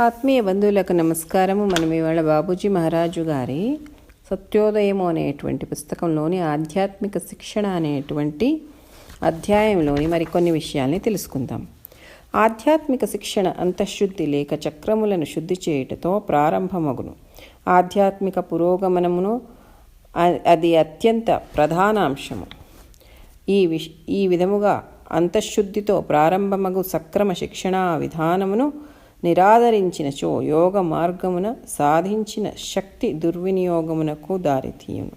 ఆత్మీయ బంధువులకు నమస్కారము. మనం ఇవాళ బాబూజీ మహారాజు గారి సత్యోదయము అనేటువంటి పుస్తకంలోని ఆధ్యాత్మిక శిక్షణ అనేటువంటి అధ్యాయంలోని మరికొన్ని విషయాల్ని తెలుసుకుందాం. ఆధ్యాత్మిక శిక్షణ అంతఃశుద్ధి లేక చక్రములను శుద్ధి చేయుటతో ప్రారంభమగును. ఆధ్యాత్మిక పురోగమనమును అది అత్యంత ప్రధాన అంశము. ఈ విష్ ఈ విధముగా అంతఃశుద్ధితో ప్రారంభమగు సక్రమ శిక్షణా విధానమును నిరాదరించినచో యోగ మార్గమున సాధించిన శక్తి దుర్వినియోగమునకు దారితీయును.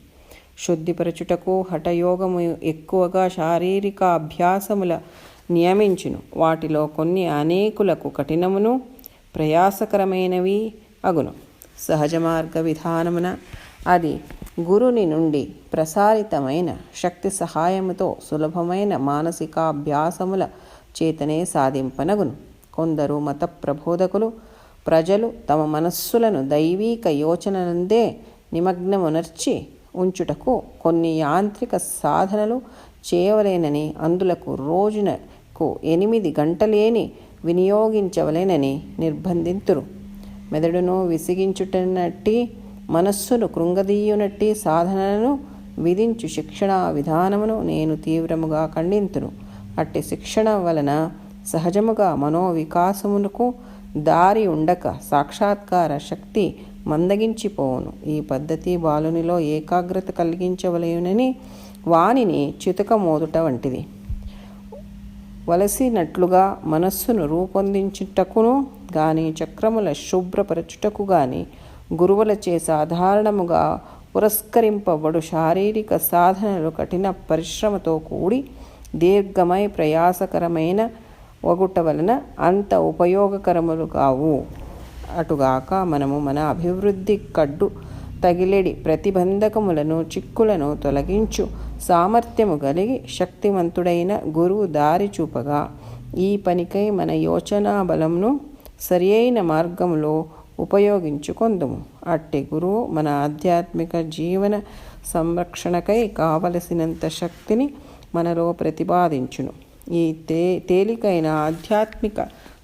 శుద్ధిపరచుటకు హఠయోగము ఎక్కువగా శారీరక అభ్యాసముల నియమించును. వాటిలో కొన్ని అనేకులకు కఠినమును ప్రయాసకరమైనవి అగును. సహజ మార్గ విధానమున అది గురుని నుండి ప్రసారితమైన శక్తి సహాయముతో సులభమైన మానసికాభ్యాసముల చేతనే సాధింపనగును. కొందరు మత ప్రబోధకులు ప్రజలు తమ మనస్సులను దైవీక యోచనలందే నిమగ్నమునర్చి ఉంచుటకు కొన్ని యాంత్రిక సాధనలు చేయవలేనని అందులకు రోజునకు ఎనిమిది గంటలేని వినియోగించవలేనని నిర్బంధింతురు. మెదడును విసిగించుటనట్టి మనస్సును కృంగదీయునట్టి సాధనలను విధించు శిక్షణ విధానమును నేను తీవ్రముగా ఖండింతును. అట్టి శిక్షణ వలన సహజముగా మనోవికాసమునకు దారి ఉండక సాక్షాత్కార శక్తి మందగించిపోవును. ఈ పద్ధతి బాలునిలో ఏకాగ్రత కలిగించవలేనని వానిని చితుక మోదుట వంటిది. వలసినట్లుగా మనస్సును రూపొందించుటకును కానీ చక్రముల శుభ్రపరచుటకు గాని గురువులచే సాధారణముగా పురస్కరింపబడు శారీరక సాధనలు కఠిన పరిశ్రమతో కూడి దీర్ఘమై ప్రయాసకరమైన వగుట వలన అంత ఉపయోగకరములు కావు. అటుగాక మనము మన అభివృద్ధి కడ్డు తగిలెడి ప్రతిబంధకములను చిక్కులను తొలగించు. సామర్థ్యము కలిగి శక్తివంతుడైన గురువు దారి చూపగా ఈ పనికై మన యోచనా బలంను సరియైన మార్గంలో ఉపయోగించుకొందుము. అట్టి గురువు మన ఆధ్యాత్మిక జీవన సంరక్షణకై కావలసినంత శక్తిని మనలో ప్రతిపాదించును. ఈ తే తేలికైన ఆధ్యాత్మిక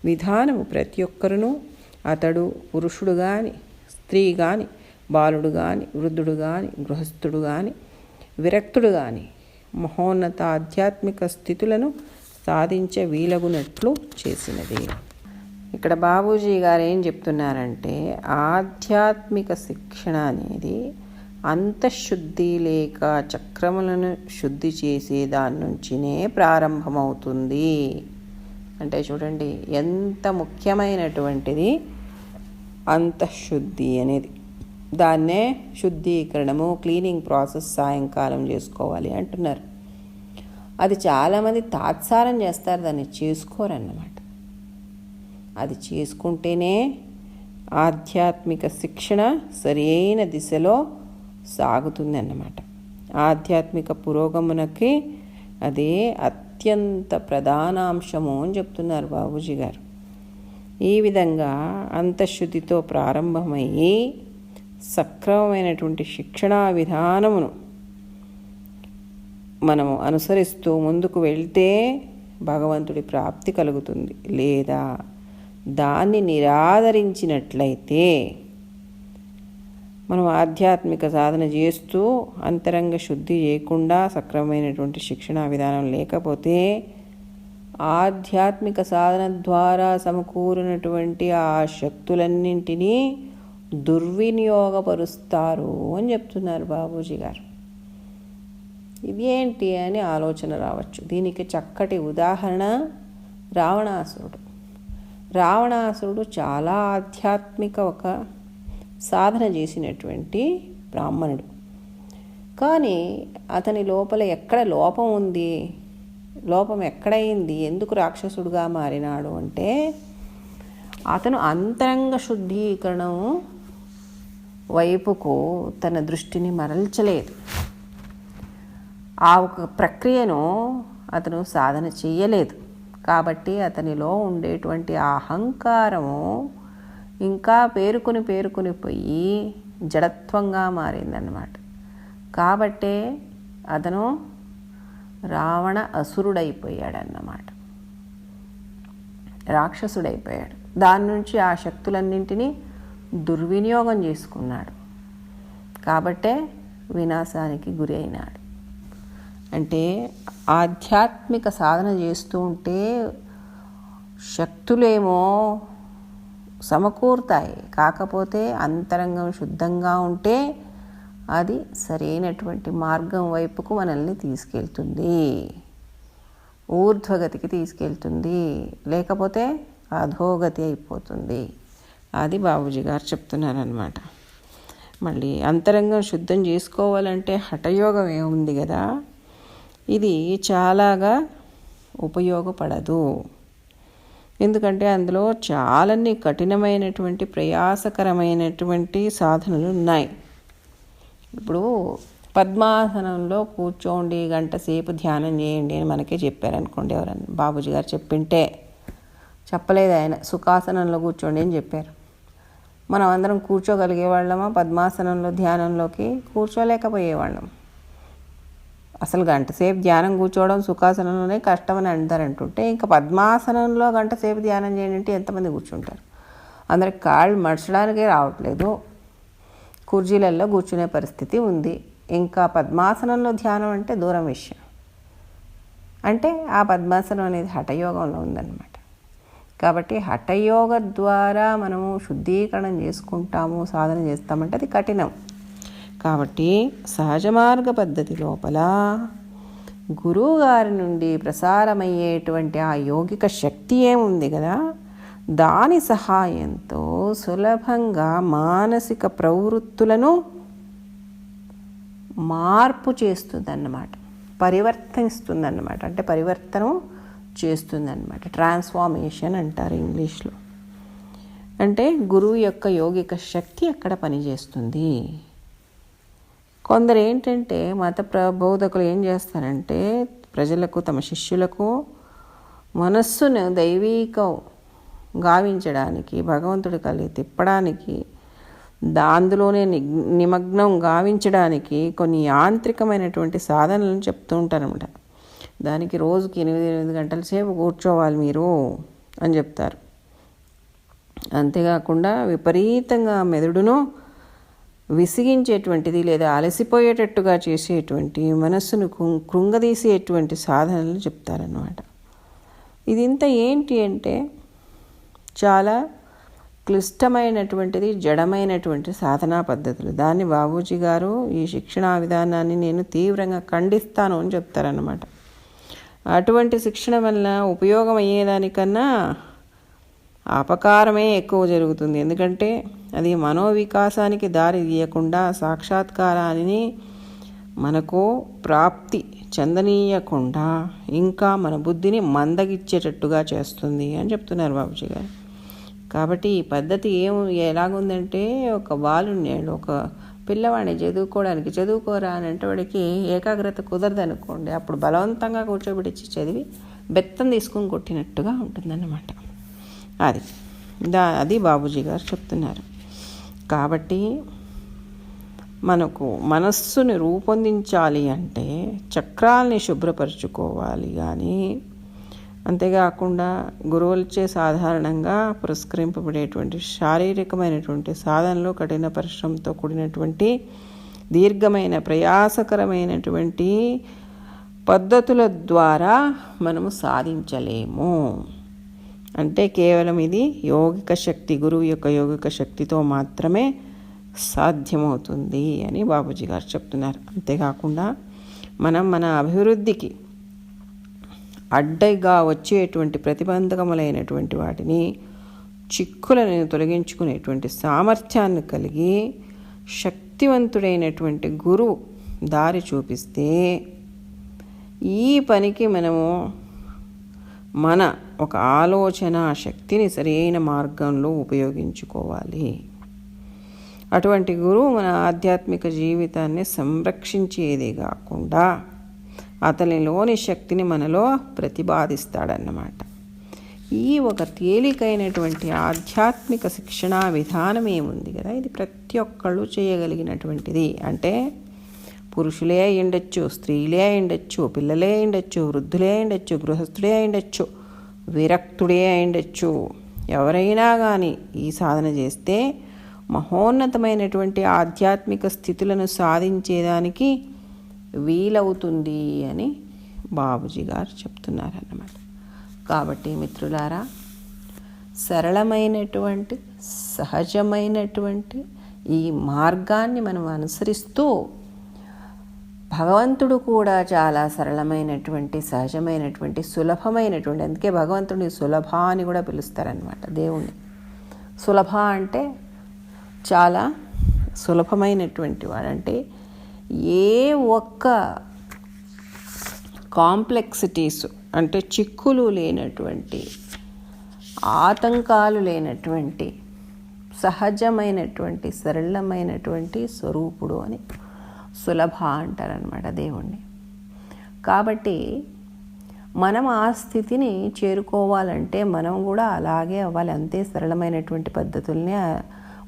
విధానము ప్రతి ఒక్కరును అతడు పురుషుడు కానీ స్త్రీ కానీ బాలుడు కానీ వృద్ధుడు కానీ గృహస్థుడు కానీ విరక్తుడు కానీ మహోన్నత ఆధ్యాత్మిక స్థితులను సాధించే వీలగునట్లు చేసినది. ఇక్కడ బాబూజీ గారు ఏం చెప్తున్నారంటే ఆధ్యాత్మిక శిక్షణ అనేది అంతఃశుద్ధి లేక చక్రములను శుద్ధి చేసే దాని నుంచినే ప్రారంభమవుతుంది. అంటే చూడండి ఎంత ముఖ్యమైనటువంటిది అంతఃశుద్ధి అనేది. దాన్నే శుద్ధీకరణము క్లీనింగ్ ప్రాసెస్ సాయంకాలం చేసుకోవాలి అంటున్నారు. అది చాలామంది తాత్సారం చేస్తారు దాన్ని చేసుకోరన్నమాట. అది చేసుకుంటేనే ఆధ్యాత్మిక శిక్షణ సరైన దిశలో సాగుతుంది అన్నమాట ఆధ్యాత్మిక పురోగమనకి అదే అత్యంత ప్రధాన అంశము అని చెప్తున్నారు బాబూజీ గారు. ఈ విధంగా అంతఃశుద్ధితో ప్రారంభమయ్యి సక్రమమైనటువంటి శిక్షణా విధానమును మనము అనుసరిస్తూ ముందుకు వెళ్తే భగవంతుడి ప్రాప్తి కలుగుతుంది. లేదా దాన్ని నిరాదరించినట్లయితే మనం ఆధ్యాత్మిక సాధన చేస్తూ అంతరంగ శుద్ధి చేయకుండా సక్రమమైనటువంటి శిక్షణా విధానం లేకపోతే ఆధ్యాత్మిక సాధన ద్వారా సమకూరినటువంటి ఆ శక్తులన్నింటినీ దుర్వినియోగపరుస్తారు అని చెప్తున్నారు బాబూజీ గారు. ఇదేంటి అని ఆలోచన రావచ్చు. దీనికి చక్కటి ఉదాహరణ రావణాసురుడు. రావణాసురుడు చాలా ఆధ్యాత్మిక ఒక సాధన చేసినటువంటి బ్రాహ్మణుడు. కానీ అతని లోపల ఎక్కడ లోపం ఉంది? లోపం ఎక్కడైంది? ఎందుకు రాక్షసుడుగా మారినాడు అంటే అతను అంతరంగ శుద్ధీకరణం వైపుకు తన దృష్టిని మరల్చలేదు. ఆ ఒక ప్రక్రియను అతను సాధన చేయలేదు. కాబట్టి అతనిలో ఉండేటువంటి ఆ అహంకారము ఇంకా పేరుకుని పేరుకుని పోయి జడత్వంగా మారిందన్నమాట. కాబట్టే అతను రావణ అసురుడైపోయాడన్నమాట. రాక్షసుడైపోయాడు. దాని నుంచి ఆ శక్తులన్నింటినీ దుర్వినియోగం చేసుకున్నాడు. కాబట్టే వినాశానికి గురి అయినాడు. అంటే ఆధ్యాత్మిక సాధన చేస్తూ ఉంటే శక్తులేమో సమకూరుతాయి. కాకపోతే అంతరంగం శుద్ధంగా ఉంటే అది సరైనటువంటి మార్గం వైపుకు మనల్ని తీసుకెళ్తుంది. ఊర్ధ్వగతికి తీసుకెళ్తుంది. లేకపోతే అధోగతి అయిపోతుంది. అది బాబుజీ గారు చెప్తున్నారనమాట మళ్ళీ అంతరంగం శుద్ధం చేసుకోవాలంటే హఠయోగం ఏముంది కదా? ఇది చాలాగా ఉపయోగపడదు. ఎందుకంటే అందులో చాలాన్ని కఠినమైనటువంటి ప్రయాసకరమైనటువంటి సాధనలు ఉన్నాయి ఇప్పుడు పద్మాసనంలో కూర్చోండి గంట సేపు ధ్యానం చేయండి అని మనకే చెప్పారనుకోండి ఎవరన్నా. బాబుజీ గారు చెప్పింటే చెప్పలేదు ఆయన. సుఖాసనంలో కూర్చోండి అని చెప్పారు. మనం అందరం కూర్చోగలిగే వాళ్ళమా? పద్మాసనంలో ధ్యానంలోకి కూర్చోలేకపోయేవాళ్ళం అసలు గంటసేపు ధ్యానం కూర్చోవడం సుఖాసనంలోనే కష్టమని అంటారంటుంటే ఇంకా పద్మాసనంలో గంటసేపు ధ్యానం చేయండి అంటే ఎంతమంది కూర్చుంటారు? అందరికి కాళ్ళు మడచడానికే రావట్లేదు. కుర్జీలలో కూర్చునే పరిస్థితి ఉంది. ఇంకా పద్మాసనంలో ధ్యానం అంటే దూరం విషయం. అంటే ఆ పద్మాసనం అనేది హఠయోగంలో ఉందన్నమాట. కాబట్టి హఠయోగ ద్వారా మనము శుద్ధీకరణం చేసుకుంటాము సాధన చేస్తామంటే అది కఠినం. కాబట్టి సహజ మార్గ పద్ధతి లోపల గురువు గారి నుండి ప్రసారమయ్యేటువంటి ఆ యోగిక శక్తి ఏముంది కదా? దాని సహాయంతో సులభంగా మానసిక ప్రవృత్తులను మార్పు చేస్తుందన్నమాట. పరివర్తనిస్తుందన్నమాట అంటే పరివర్తనం చేస్తుందన్నమాట. ట్రాన్స్ఫార్మేషన్ అంటారు ఇంగ్లీష్లో. అంటే గురువు యొక్క యోగిక శక్తి అక్కడ పనిచేస్తుంది. కొందరు ఏంటంటే మత ప్రబోధకులు ఏం చేస్తారంటే ప్రజలకు తమ శిష్యులకు మనస్సును దైవీక గావించడానికి భగవంతుడి కలిగి తిప్పడానికి అందులోనే నిమగ్నం గావించడానికి కొన్ని యాంత్రికమైనటువంటి సాధనలను చెప్తూ ఉంటారన్నమాట. దానికి రోజుకి ఎనిమిది ఎనిమిది గంటల సేపు కూర్చోవాలి మీరు అని చెప్తారు. అంతేకాకుండా విపరీతంగా మెదడును విసిగించేటువంటిది లేదా అలసిపోయేటట్టుగా చేసేటువంటి మనస్సును కృంగదీసేటువంటి సాధనలు చెప్తారన్నమాట. ఇదింత ఏంటి అంటే చాలా క్లిష్టమైనటువంటిది జడమైనటువంటి సాధనా పద్ధతులు. దాన్ని బాబూజీ గారు ఈ శిక్షణా విధానాన్ని నేను తీవ్రంగా ఖండిస్తాను అని చెప్తారన్నమాట. అటువంటి శిక్షణ వల్ల ఉపయోగం అయ్యేదానికన్నా అపకారమే ఎక్కువ జరుగుతుంది. ఎందుకంటే అది మనోవికాసానికి దారి తీయకుండా సాక్షాత్కారాన్ని మనకు ప్రాప్తి చెందనీయకుండా ఇంకా మన బుద్ధిని మందగిచ్చేటట్టుగా చేస్తుంది అని చెప్తున్నారు బాబుజీ గారు. కాబట్టి ఈ పద్ధతి ఏం ఎలాగుందంటే ఒక బాలున్నాడు ఒక పిల్లవాడిని చదువుకోవడానికి చదువుకోరా అని అంటే వాడికి ఏకాగ్రత కుదరదు అనుకోండి అప్పుడు బలవంతంగా కూర్చోబెట్టి చదివి బెత్తం తీసుకుని కొట్టినట్టుగా ఉంటుందన్నమాట. అది. దా అది బాబుజీ గారు చెప్తున్నారు. కాబట్టి మనకు మనస్సుని రూపొందించాలి అంటే చక్రాల్ని శుభ్రపరచుకోవాలి కానీ అంతేకాకుండా గురువులచే సాధారణంగా పురస్కరింపబడేటువంటి శారీరకమైనటువంటి సాధనలో కఠిన పరిశ్రమతో కూడినటువంటి దీర్ఘమైన ప్రయాసకరమైనటువంటి పద్ధతుల ద్వారా మనము సాధించలేము. అంటే కేవలం ఇది యోగిక శక్తి గురువు యొక్క యోగిక శక్తితో మాత్రమే సాధ్యమవుతుంది అని బాబుజీ గారు చెప్తున్నారు. అంతేకాకుండా మనం మన అభివృద్ధికి అడ్డగా వచ్చేటువంటి ప్రతిబంధకములైనటువంటి వాటిని చిక్కులను తొలగించుకునేటువంటి సామర్థ్యాన్ని కలిగి శక్తివంతుడైనటువంటి గురువు దారి చూపిస్తే ఈ పనికి మనము మన ఒక ఆలోచన శక్తిని సరైన మార్గంలో ఉపయోగించుకోవాలి. అటువంటి గురువు మన ఆధ్యాత్మిక జీవితాన్ని సంరక్షించేది కాకుండా అతనిలోని శక్తిని మనలో ప్రతిపాదిస్తాడన్నమాట. ఈ ఒక తేలికైనటువంటి ఆధ్యాత్మిక శిక్షణా విధానం ఏముంది కదా. ఇది ప్రతి ఒక్కళ్ళు చేయగలిగినటువంటిది. అంటే పురుషులే అయిండొచ్చు స్త్రీలే అయిండొచ్చు పిల్లలే అయిండొచ్చు వృద్ధులే అయిండొచ్చు గృహస్థుడే అయిండొచ్చు విరక్తుడే అయిండొచ్చు ఎవరైనా కానీ ఈ సాధన చేస్తే మహోన్నతమైనటువంటి ఆధ్యాత్మిక స్థితులను సాధించేదానికి వీలవుతుంది అని బాబుజీ గారు చెప్తున్నారన్నమాట. కాబట్టి మిత్రులారా సరళమైనటువంటి సహజమైనటువంటి ఈ మార్గాన్ని మనం అనుసరిస్తూ భగవంతుడు కూడా చాలా సరళమైనటువంటి సహజమైనటువంటి సులభమైనటువంటి అందుకే భగవంతుడిని సులభ అని కూడా పిలుస్తారనమాట దేవుణ్ణి. సులభ అంటే చాలా సులభమైనటువంటి వాడంటే ఏ ఒక్క కాంప్లెక్సిటీస్ అంటే చిక్కులు లేనటువంటి ఆతంకాలు లేనటువంటి సహజమైనటువంటి సరళమైనటువంటి స్వరూపుడు అని సులభ అంటారనమాట దేవుణ్ణి. కాబట్టి మనం ఆ స్థితిని చేరుకోవాలంటే మనం కూడా అలాగే అవ్వాలి. అంతే సరళమైనటువంటి పద్ధతుల్ని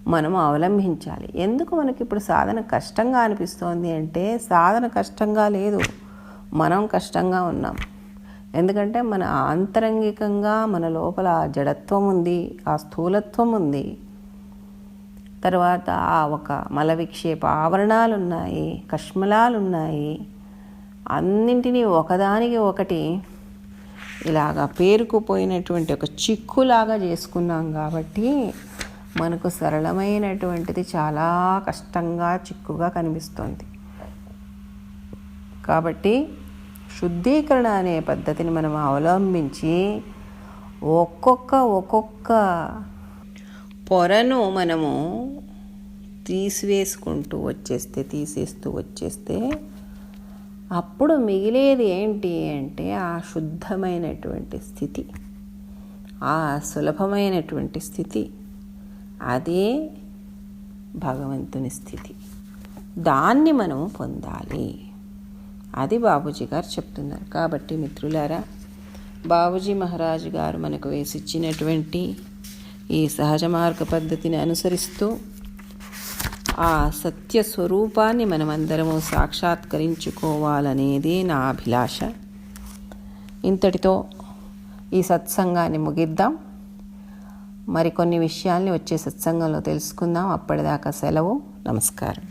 మనం అవలంబించాలి. ఎందుకు మనకి ఇప్పుడు సాధన కష్టంగా అనిపిస్తోంది అంటే సాధన కష్టంగా లేదు. మనం కష్టంగా ఉన్నాం. ఎందుకంటే మన ఆంతరంగికంగా మన లోపల జడత్వం ఉంది ఆ స్థూలత్వం ఉంది. తర్వాత ఆ ఒక మల విక్షేప ఆవరణాలు ఉన్నాయి కష్మలాలు ఉన్నాయి అన్నింటినీ ఒకదానికి ఒకటి ఇలాగా పేరుకుపోయినటువంటి ఒక చిక్కులాగా చేసుకున్నాం కాబట్టి మనకు సరళమైనటువంటిది చాలా కష్టంగా చిక్కుగా కనిపిస్తుంది. కాబట్టి శుద్ధీకరణ అనే పద్ధతిని మనం అవలంబించి ఒక్కొక్క ఒక్కొక్క పొరను మనము తీసివేసుకుంటూ వచ్చేస్తే తీసేస్తూ వచ్చేస్తే అప్పుడు మిగిలేది ఏంటి అంటే ఆ శుద్ధమైనటువంటి స్థితి. ఆ సులభమైనటువంటి స్థితి. అదే భగవంతుని స్థితి. దాన్ని మనం పొందాలి. అది బాబూజీ గారు చెప్తున్నారు. కాబట్టి మిత్రులారా బాబూజీ మహారాజు గారు మనకు వేసిచ్చినటువంటి ఈ సహజ మార్గ పద్ధతిని అనుసరిస్తూ ఆ సత్య స్వరూపాన్ని మనమందరము సాక్షాత్కరించుకోవాలనేది నా అభిలాష. ఇంతటితో ఈ సత్సంగాన్ని ముగిద్దాం. మరికొన్ని విషయాల్ని వచ్చే సత్సంగంలో తెలుసుకుందాం. అప్పటిదాకా సెలవు. నమస్కారం.